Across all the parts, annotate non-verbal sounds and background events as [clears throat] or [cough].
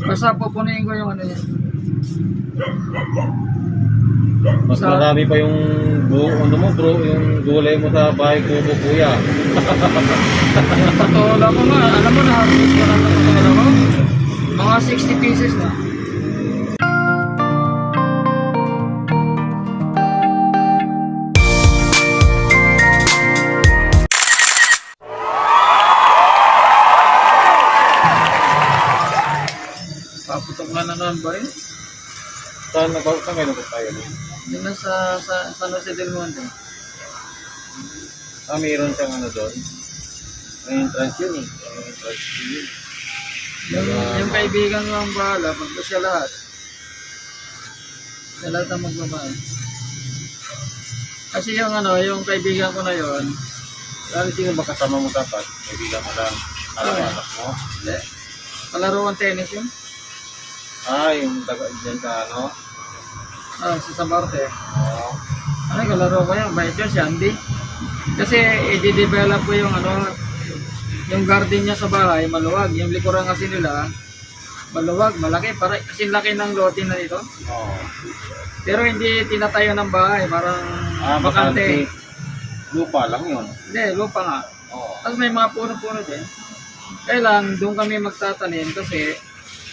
Basta pupunin ko yung ano yan. Mas Sa- marami pa yung bu ano mo bro, yung gulay mo sa bahay kubo kuya. Yung patola ko nga, alam mo na harvest ko lang ng ko. Mga 60 pieces na. Naman ba yun? Saan na saan kayo nagpunta tayo? Yun na sa, sa San Jose del Monte. Ah, mayroon siyang ano doon. May entrance yun eh. May entrance yun. Yung, yung kaibigan ko ang bahala, pag siya lahat. Siya lahat ang magbabayad. Kasi yung ano, yung kaibigan ko na yon, Lalo sino ba kasama mo dapat? Kaibigan mo lang. Alam Oo. anak mo? hindi. Palaro ang tennis yun. Ah, yung taga dyan sa ano? Ah, sa Sabarte. Oo. Ano, kalaro ko yan, yun si Andy. Kasi i-develop ko yung ano, yung garden niya sa bahay, maluwag. Yung likuran kasi nila, maluwag, malaki. Para, kasi laki ng lote na dito. Oo. Pero hindi tinatayo ng bahay, parang Ah, bakante. bakante. Lupa lang yun. Hindi, lupa nga. Oo. Tapos may mga puno-puno din. Kaya lang, doon kami magtatanim kasi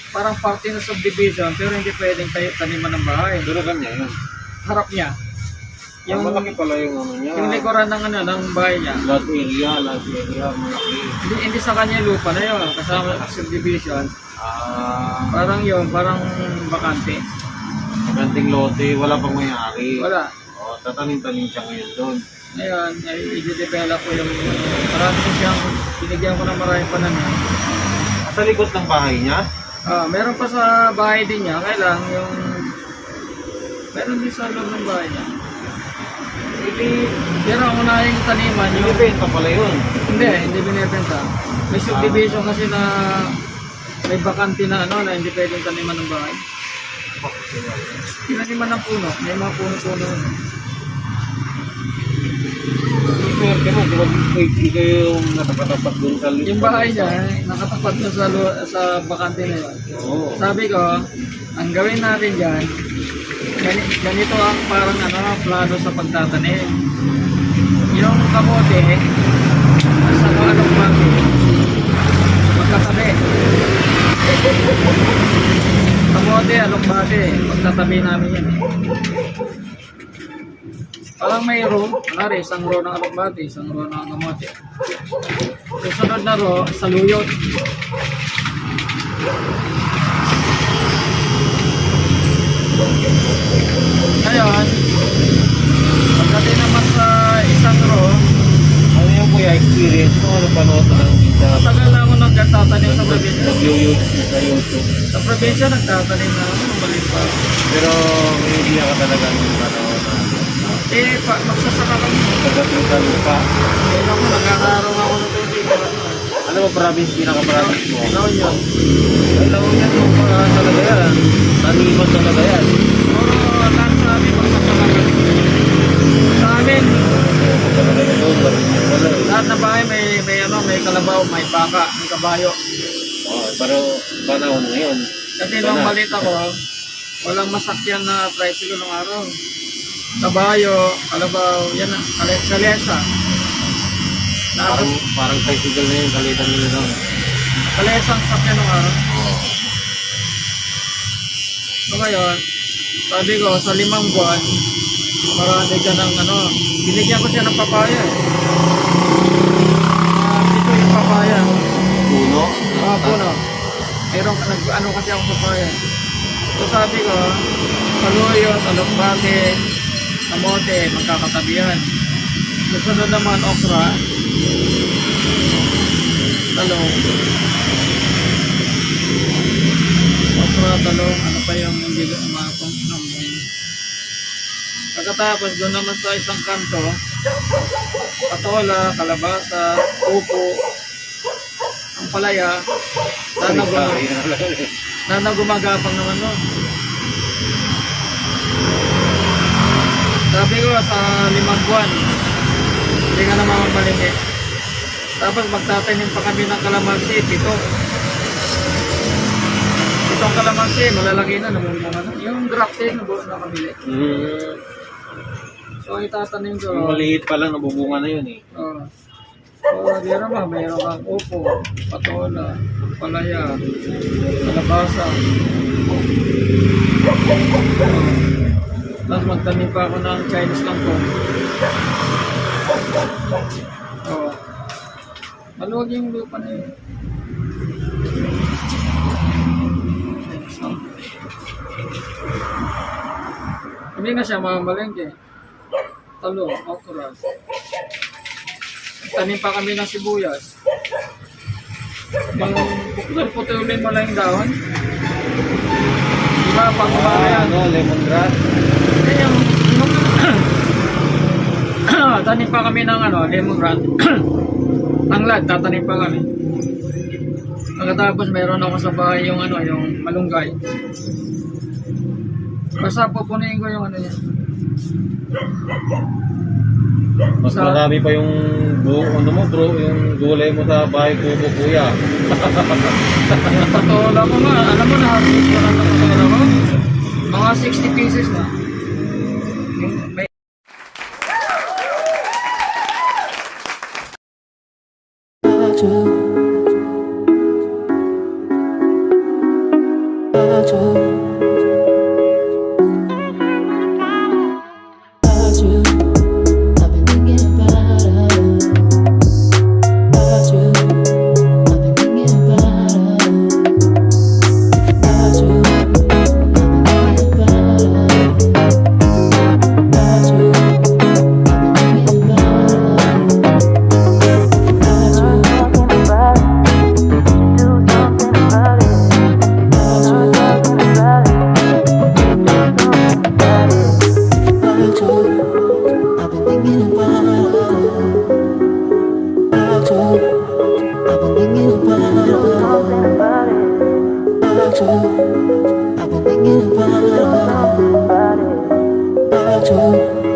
parang parte ng subdivision pero hindi pwedeng tayo taniman ng bahay. Pero ganyan yun. Harap niya. Yung Yung, malaki pala yung ano niya. yung likuran ng, ano, ng bahay niya. Lot area, lot area, malaki. Hindi, hindi sa kanya yung lupa na yun. Kasama ang subdivision. Ah, Parang yun, parang bakante. maganting lote, wala pang may-ari. Wala. Oo, tatanim-tanim siya ngayon doon. Ngayon, ay i-develop ko yung marami ko siyang binigyan ko ng maraming pananim. Sa likod ng bahay niya? Ah, meron pa sa bahay din niya. Kaya lang yung meron din sa loob ng bahay niya. Hindi, pero ang unahing taniman, yung, Binibenta pala yun. hindi, hindi binibenta. May subdivision kasi na may bakante na ano, na hindi pwedeng taniman ng bahay. Tinaniman ng puno, may mga puno-puno. Swerte mo, di ba hindi kayo yung natapatapat doon sa likod? Yung bahay niya, eh, nakatapat na sa, lu- sa bakante na yun. Oo. Sabi ko, ang gawin natin dyan, gani- ganito ang parang ano, plano sa pagtatanim. Yung kamote, sa anong bangke, magkatabi. [laughs] Kamote, anong bangke, magtatabi namin yan. Parang may row, kunwari, isang row ng alokbati, isang row ng kamote. Susunod na row, saluyot. Ngayon, pagdating naman sa isang row, Ano yung kuya experience mo? Ano panood mo ng kita? matagal na ako nagtatanim sa probinsya. Nag-YouTube sa YouTube. Sa probinsya, nagtatanim na ako, maliit pa. Pero may idea ka talaga ng panood na Eh, pa, magsasaka kami. pagdating sa lupa. Eh, ako, nagkakaroon ako ng tubig. Ano ba province, pinaka-province mo? Ikaw yun. Alam mo yan, lupa talaga yan. Taniman talaga yan. Puro lahat sa amin, magsasaka kami. Sa amin, lahat na bahay may, may, ano, may kalabaw, may baka, may kabayo. Oo, pero panahon ngayon. Kasi nung malit ako, walang masakyan na tricycle nung araw. Kabayo, kalabaw, yan ang kalet kalesa. Parang, parang tricycle na yun, kalitan nila doon. kalesa ang sakyan nung araw. So ngayon, sabi ko, sa limang buwan, marami ka ng ano, binigyan ko siya ng papaya. eh. Ah, dito yung papaya. Puno? Ah, puno. Meron ka nag ano kasi ako papaya. So sabi ko, saluyo, talumpate, kamote, magkakatabihan. Susunod naman okra, talong. Okra, talong, ano pa yung hindi ko umakong namin. Pagkatapos doon naman sa isang kanto, patola, kalabasa, upo, ang palaya, sana gumagapang naman nun. Sabi ko sa limang buwan, hindi ka na mamamalingit. Tapos magtatanim pa kami ng kalamansi, pito. Itong kalamansi, malalaki na, namunga na. Yung grafted, nabuo na kabili. Hmm. So, itatanim ko. Yung maliit pa lang, nabubunga na yun eh. Oh. So, di naman, mayroon kang upo, patola, palaya, kalabasa. Oh. Tapos magtanim pa ako ng Chinese kangkong. Oh. Maluwag yung lupa na yun. Hindi na siya mamamalengke. Talo, okra. Tanim pa kami ng sibuyas. Pang putulin mo lang yung dahon. Di ba? Pang Ah, kumara yan. ano, lemongrass. Hindi yung... yung [clears throat] tanim pa kami ng ano, lemongrass. [clears throat] Tanglad, tatanim pa kami. Pagkatapos mayroon ako sa bahay yung ano, yung malunggay. Basta pupunin ko yung ano yan. Mas Sa- marami pa yung bu ano mo bro, yung gulay mo sa bahay kubo kuya. Patola ko nga, alam mo na, harvest ko lang ng patola ko. Mga 60 pieces na. I've been thinking about About you,